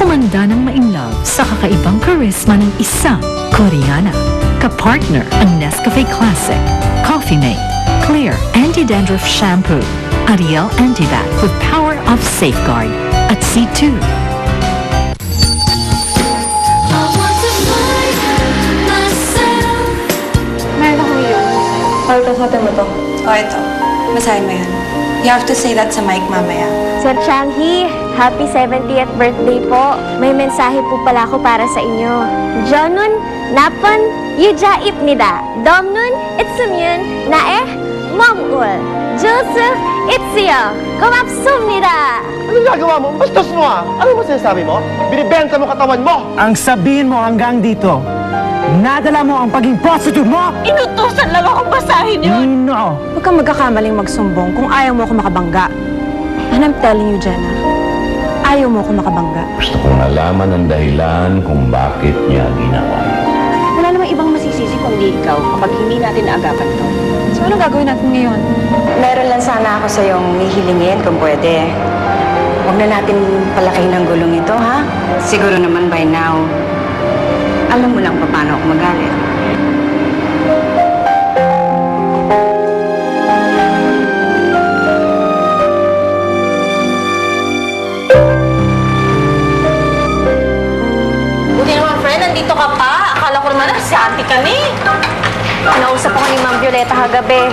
Humanda ng mainlove sa kakaibang charisma ng isang Koreana. Kapartner ang Nescafe Classic, Coffee Mate, Clear Anti-Dandruff Shampoo, Ariel Antibac with Power of Safeguard at C2. I want to find myself. Meron ako yun. Para kasatin mo to. O, ito. Basahin mo yan. You have to say that sa mic mamaya. Sir Changhi, happy 70th birthday po. May mensahe po pala ako para sa inyo. Jonun, napon, yujaip nida. Domnun, itsumyun, nae, momul. Jusu, itsiyo. Kumapsumnida. Ano ginagawa mo? Bastos mo ah! Ano mo sinasabi mo? Binibenta mo katawan mo! Ang sabihin mo hanggang dito, nadala mo ang paging prostitute mo? Inutusan lang akong basahin No! Huwag kang magkakamaling magsumbong kung ayaw mo ako makabangga. And I'm telling you, Jenna, ayaw mo ako makabangga. Gusto kong malaman ang dahilan kung bakit niya ginawa. Wala namang ibang masisisi kundi ikaw kapag hindi natin naagapan to. So, ano gagawin natin ngayon? Meron lang sana ako sa iyong hihilingin kung pwede. Huwag na natin palakihin ang gulong ito, ha? Siguro naman by now, alam mo lang pa paano ako magalit. Nandito ka pa. Akala ko naman, si auntie ka ni. Nausap ako ni Ma'am Violeta kagabi.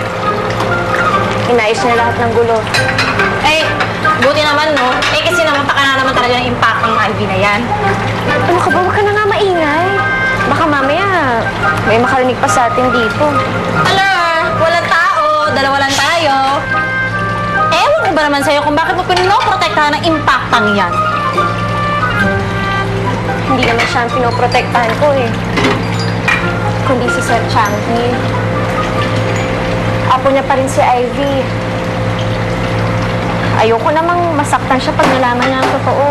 Inayos niya lahat ng gulo. Eh, buti naman, no? Eh, kasi naman taka na naman talaga ng impact ng IV na yan. Ano ka ba? Huwag ka na nga maingay. Baka mamaya may makarinig pa sa atin dito. Hello, walang tao, dalawa lang tayo. Ewan ko ba naman sa'yo kung bakit mo pinoprotektahan ng impactang yan? Hindi naman siya ang pinoprotektahan ko eh. Kundi si Sir Changhi. Apo niya pa rin si Ivy. Ayoko namang masaktan siya pag nalaman niya ang totoo.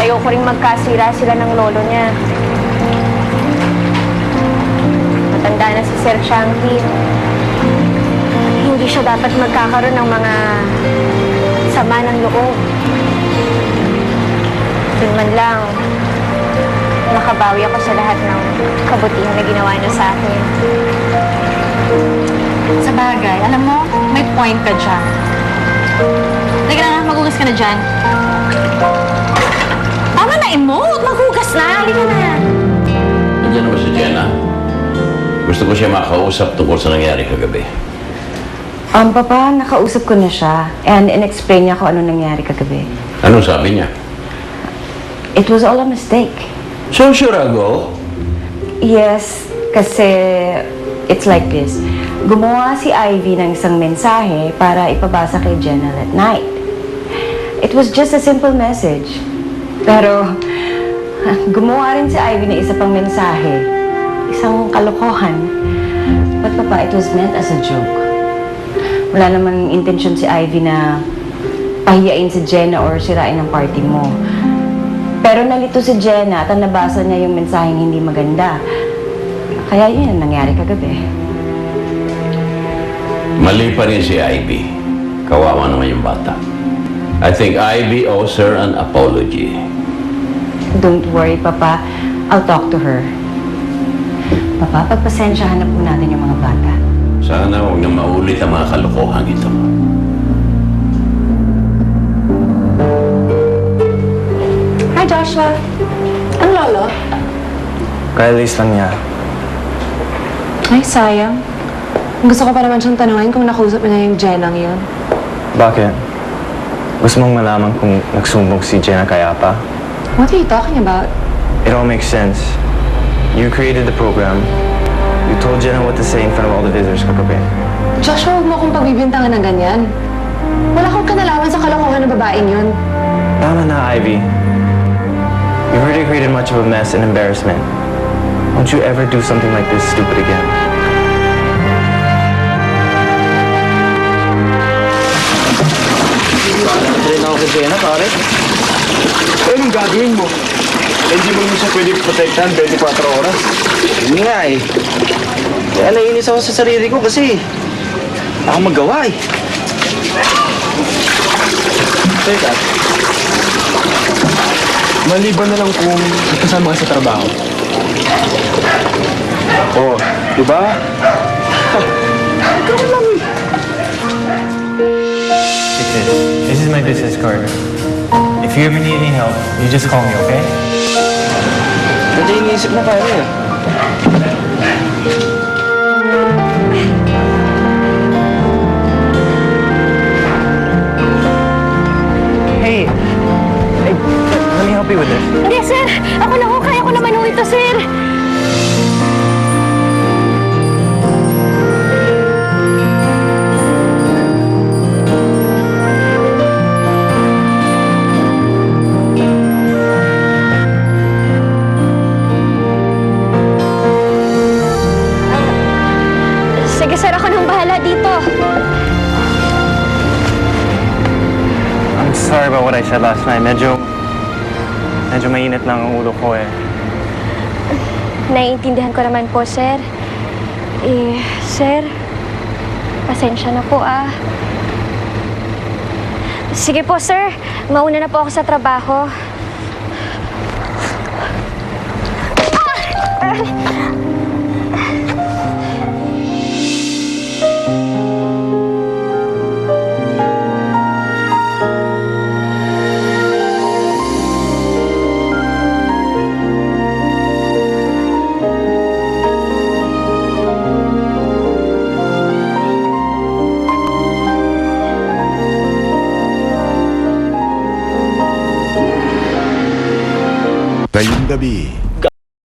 Ayoko rin magkasira sila ng lolo niya. Matanda na si Sir Changhi. Hindi siya dapat magkakaroon ng mga sama ng loob. Doon man lang, nakabawi ako sa lahat ng kabutihan na ginawa niya sa akin. Sa bagay, alam mo, may point ka dyan. Teka na, maghugas ka na dyan. Tama na, emote! Maghugas na! Halika na! Nandiyan naman si Jenna. Gusto ko siya makausap tungkol sa nangyari kagabi. Um, Papa, nakausap ko na siya and in-explain niya kung ano nangyari kagabi. Anong sabi niya? It was all a mistake. So sure ago, Yes, kasi it's like this. Gumawa si Ivy ng isang mensahe para ipabasa kay Jenna at night. It was just a simple message. Pero gumawa rin si Ivy ng isa pang mensahe. Isang kalokohan. But papa, it was meant as a joke. Wala namang intention si Ivy na pahiyain si Jenna or sirain ang party mo. Pero nalito si Jenna at ang nabasa niya yung mensaheng hindi maganda. Kaya yun ang nangyari kagabi. mali pa rin si Ivy. Kawawa naman yung bata. I think Ivy owes her an apology. Don't worry, Papa. I'll talk to her. Papa, pagpasensyahan na po natin yung mga bata. Sana huwag na maulit ang mga kalokohan ito. Joshua. Ang lolo? Kailis lang niya. Ay, sayang. Gusto ko pa naman siyang tanungin kung nakausap niya yung Jenang yun. Bakit? Gusto mong malaman kung nagsumbong si Jenna Kayapa? What are you talking about? It all makes sense. You created the program. You told Jenna what to say in front of all the visitors kagabi. Joshua, huwag mo akong pagbibintangan ng ganyan. Wala akong kanalaman sa kalokohan ng babaeng yun. Tama na, Ivy. You've already created much of a mess and embarrassment. Don't you ever do something like this stupid again. Rin ako kay Jenna, pare. Eh, anong gagawin mo? Hindi mo naman siya pwede protektahan 24 oras. Hindi nga eh. Kaya naiinis ako sa sarili ko kasi ako magawa eh. Teka. Maliban na lang kung kasama ka sa trabaho. Oo, di ba? This is my business card. If you ever need any help, you just call me, okay? Hindi iniisip na pare help you with this. Hindi, sir. Ako na ho. Kaya ko naman ho ito, sir. Sige, sir. Ako nang bahala dito. I'm sorry about what I said last night. Medyo, medyo mainit lang ang ulo ko eh. Naiintindihan ko naman po, sir. Eh, sir, pasensya na po ah. Sige po, sir. Mauna na po ako sa trabaho. Ah! Ah!